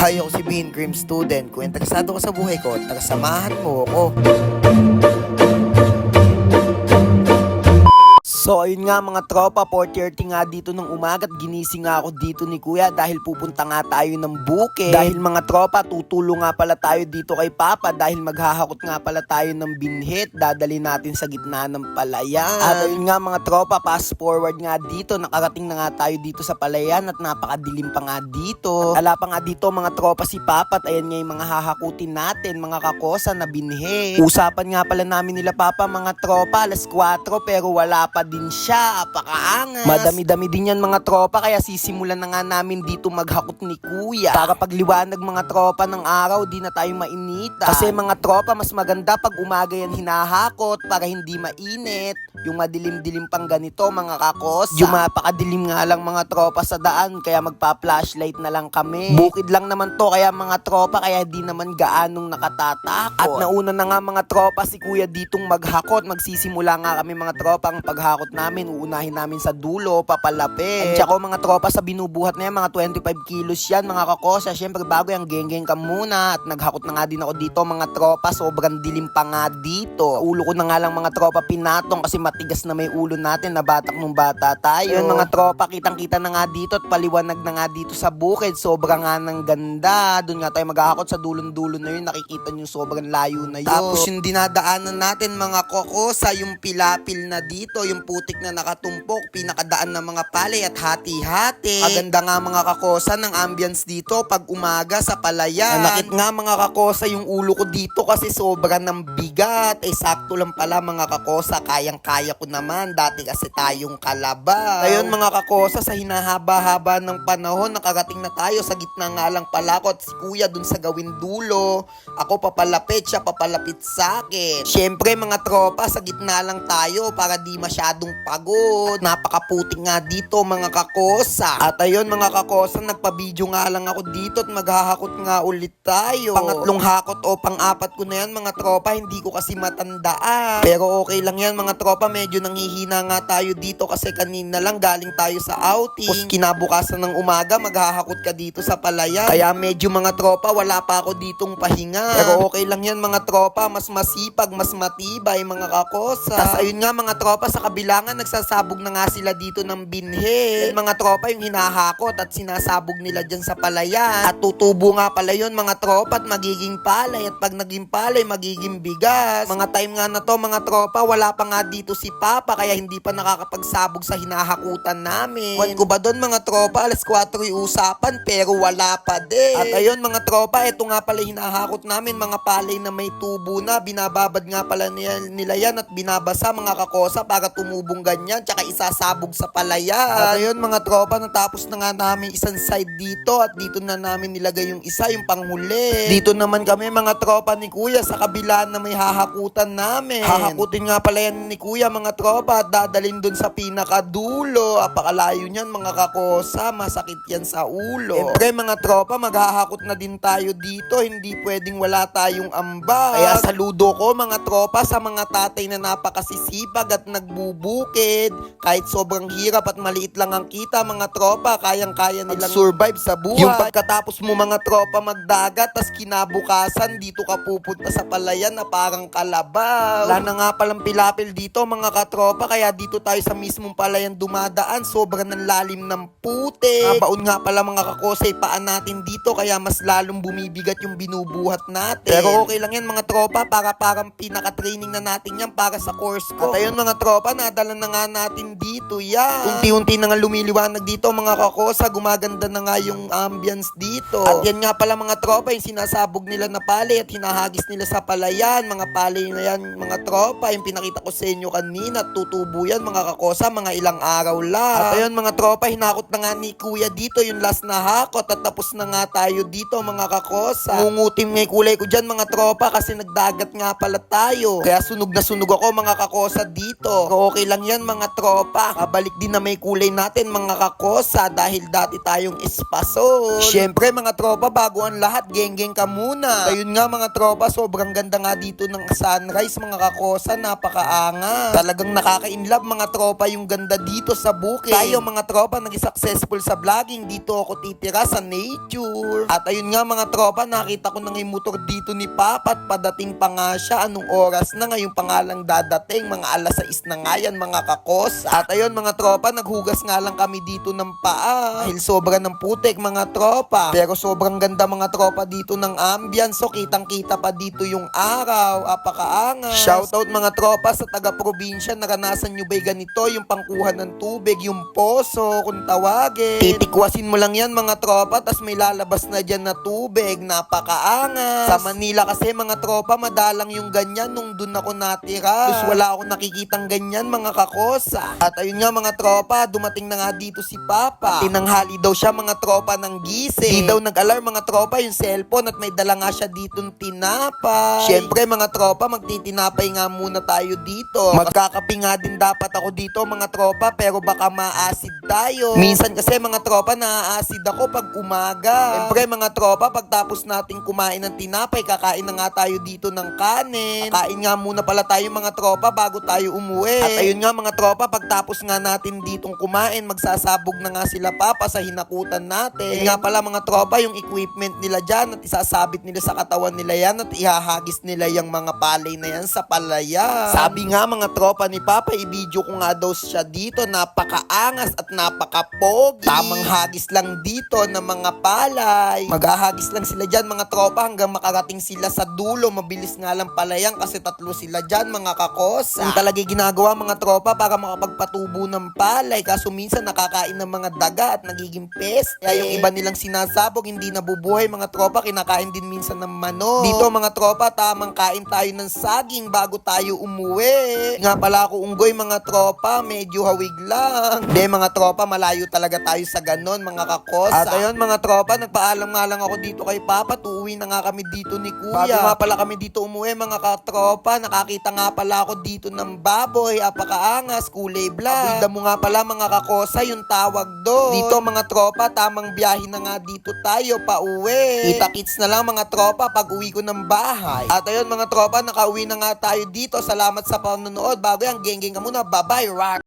Ako si Bean Cream Student. Kung interesado ka sa buhay ko, tagasamahan mo ako. So ayun nga mga tropa, 4.30 nga dito ng umaga at ginising nga ako dito ni kuya dahil pupunta nga tayo ng bukid. Dahil mga tropa, tutulong nga pala tayo dito kay papa dahil maghahakot nga pala tayo ng binhit. Dadali natin sa gitna ng palayan. At ayun nga mga tropa, fast forward nga dito. Nakarating na nga tayo dito sa palayan at napakadilim pa nga dito. At ala pa nga dito mga tropa si papa at ayan nga yung mga hahakutin natin, mga kakosa na binhi. Usapan nga pala namin nila papa mga tropa, alas 4 pero wala pa din siya. Apakaangas. Madami-dami din yan mga tropa kaya sisimulan na nga namin dito maghakot ni kuya. Para pagliwanag mga tropa ng araw, di na tayo mainita. Kasi mga tropa, mas maganda pag umaga yan hinahakot para hindi mainit. Yung madilim-dilim pang ganito mga kakosa. Yung mapakadilim nga lang mga tropa sa daan kaya magpa-flashlight na lang kami. Bukid lang naman to kaya mga tropa kaya di naman gaanong nakatatakot. At nauna na nga mga tropa si kuya ditong maghakot. Magsisimula nga kami mga tropa ang paghakot namin. Uunahin namin sa dulo, papalapit. At saka mga tropa sa binubuhat na yan, mga 25 kilos yan mga kakosa. Siyempre bago yung geng-geng ka muna. At naghakot na nga din ako dito mga tropa. Sobrang dilim pa nga dito. Ulo ko na nga lang mga tropa pinatong kasi matigas na may ulo natin na batak nung bata tayo. Yun mga tropa, kitang-kita na nga dito at paliwanag na nga dito sa bukid. Sobrang nga ng ganda. Doon nga tayo maghahakot sa dulon-dulo na yun. Nakikita nyo sobrang layo na yun. Tapos yung dinadaanan natin mga kokosa, yung pilapil na dito, yung putik na nakatumpok, pinakadaan ng mga palay at hati-hati. Maganda nga mga kakosa ng ambience dito pag umaga sa palayan. Nakit nga mga kakosa yung ulo ko dito kasi sobra ng bigat. Eh sakto lang pala mga kakosa, kayang-kaya ko naman. Dati kasi tayong kalabaw. Ayun mga kakosa, sa hinahaba-haba ng panahon, nakarating na tayo sa gitna nga lang pala ko at si kuya dun sa gawin dulo. Ako papalapit, siya papalapit sa akin. Siyempre mga tropa, sa gitna lang tayo para di masyadong pagod. Napakaputik nga dito mga kakosa. At ayun mga kakosa, nagpa-video nga lang ako dito at maghahakot nga ulit tayo. Pangatlong hakot o pang-apat ko na yan mga tropa, hindi ko kasi matandaan. Pero okay lang yan mga tropa, medyo nanghihina nga tayo dito kasi kanina lang galing tayo sa outing. Tapos kinabukasan ng umaga, maghahakot ka dito sa palayan. Kaya medyo mga tropa, wala pa ako ditong pahinga. Pero okay lang yan mga tropa, mas masipag, mas matibay mga kakosa. Tapos ayun nga mga tropa, sa kabilangan nagsasabog na nga sila dito ng binhe. Mga tropa yung hinahakot at sinasabog nila dyan sa palayan. At tutubo nga pala yun mga tropa at magiging palay. At pag naging palay, magiging bigas. Mga time nga na to mga tropa, wala pa nga dito si Papa kaya hindi pa nakakapagsabog sa hinahakutan namin. Wan ko ba doon mga tropa, alas 4 yung usapan pero wala pa din. At ayun mga tropa, ito nga pala hinahakot namin mga palay na may tubo na. Binababad nga pala nila, yan at binabasa mga kakosa para tumubong ganyan tsaka isasabog sa palayan. At ayun mga tropa, natapos na nga namin isang side dito at dito na namin nilagay yung isa, yung panghuli. Dito naman kami mga tropa ni Kuya sa kabila na may hahakutan namin. Hahakutin nga pala yan ni Kuya mga tropa at dadalhin dun sa pinakadulo. Apakalayo niyan mga kakosa, masakit yan sa ulo. Siyempre mga tropa, maghahakot na din tayo dito. Hindi pwedeng wala tayong amba. Kaya saludo ko mga tropa sa mga tatay na napakasisipag at nagbubukid. Kahit sobrang hirap at maliit lang ang kita mga tropa, kayang-kaya nilang survive sa buhay. Yung pagkatapos mo mga tropa magdagat, tas kinabukasan dito ka pupunta sa palayan na parang kalabaw. Wala na nga palang pilapil dito mga katropa, kaya dito tayo sa mismong palayan dumadaan. Sobrang ng lalim ng pute. Mabaon nga pala mga kakosay paan natin dito, kaya mas lalong bumibigat yung binubuhat natin. Pero okay lang yan mga tropa, para parang pinaka-training na natin yan para sa course ko. At ayun mga tropa, nadala na nga natin dito yan. Unti-unti na nga lumiliwanag dito mga kakosa, gumaganda na nga yung ambience dito. At yan nga pala mga tropa, yung sinasabog nila na palay at hinahagis nila sa palayan. Mga palay na yan mga tropa, yung pinakita ko sa inyo kanina, tutubo yan mga kakosa, mga ilang araw lang. At ayun mga tropa, hinakot na nga ni kuya dito yung last na hakot at tapos na nga tayo dito mga kakosa. Ngungutim nga kulay ko dyan mga tropa kasi nagdagat nga pala tayo. Kaya sunog na sunog ako mga kakosa dito. Pero okay lang yan mga tropa. Kabalik din na may kulay natin mga kakosa dahil dati tayong espasol. Siyempre mga tropa, bago ang lahat, geng-geng ka muna. Ayun nga mga tropa, sobrang ganda nga dito ng sunrise mga kakosa, napakaanga. Talagang nakaka-inlove mga tropa yung ganda dito sa bukid. Tayo mga tropa, naging successful sa vlogging, dito ako titira sa nature. At ayun nga mga tropa, nakita ko na yung motor dito ni Papa at padating pa nga siya. Anong oras na ngayong pangalang dadating? Mga alas 6 na nga yan mga kakos. At ayun mga tropa, naghugas nga lang kami dito ng paa. Dahil sobra ng putik mga tropa. Pero sobrang ganda mga tropa dito ng ambience. So kitang kita pa dito yung araw. Apakaangas. Shoutout mga tropa sa taga-probinsya. Naranasan nyo ba'y ganito? Yung pangkuha ng tubig, yung poso, kung tawagin. Titikwasin mo lang yan mga tropa. tas may lalabas na dyan na tubig. Napakaangas. Sa Manila kasi mga tropa, madalang yung ganyan nung dun ako natira. Tapos wala akong nakikitang ganyan mga kakosa. At ayun nga mga tropa, dumating na nga dito si Papa. Tinanghali daw siya mga tropa ng gising. Di daw nag-alarm mga tropa yung cellphone at may dala nga siya dito tinapay. Siyempre mga tropa, magtitinapay nga muna tayo dito. Magkakapi nga din dapat ako dito mga tropa pero baka ma-acid tayo. Minsan kasi mga tropa na-acid ako pag umaga. Siyempre mga tropa, pagtapos nating kumain ng tinapay, kakain na nga tayo dito ng kanin. Kain nga muna pala tayo mga tropa bago tayo umuwi. At ayun nga mga tropa, pagtapos nga natin ditong kumain, magsasabog na nga sila papa sa hinakutan natin. Yun nga pala mga tropa, yung equipment nila dyan at isasabit nila sa katawan nila yan at ihahagis nila yung mga palay na yan sa palaya. Sabi nga mga tropa ni Papa, i-video ko nga daw siya dito, napakaangas at napakapogi. Tamang hagis lang dito ng mga palay. Maghahagis lang sila dyan mga tropa hanggang makarating sila sa dulo. Mabilis nga lang palayan kasi tatlo sila dyan mga kakosa. Yung talaga ginagawa mga tropa para makapagpatubo ng palay. Kaso minsan nakakain ng mga daga at nagiging peste. Kaya yung iba nilang sinasabog hindi nabubuhay mga tropa. Kinakain din minsan ng manok. Dito mga tropa, tamang kain tayo ng saging bago tayo umuwi. Nga pala ako unggoy mga tropa, medyo hawig lang. Hindi mga tropa, malayo talaga tayo sa ganon mga kakosa. At ayun mga tropa, nagpaalam nga lang ako dito kay Papa. Tuuwi na nga kami dito ni Kuya. Bago nga pala kami dito umuwi mga katropa, nakakita nga pala ako dito ng baboy, apakaangas, kulay black. Abida mo nga pala mga kakosa, yung tawag doon. Dito mga tropa, tamang biyahe na nga dito tayo pa uwi. Kita-kits na lang mga tropa pag uwi ko ng bahay. At ayun mga tropa, nakauwi na nga tayo dito. Salamat sa panonood. Bago yan, geng-geng ka muna. Bye-bye, rock!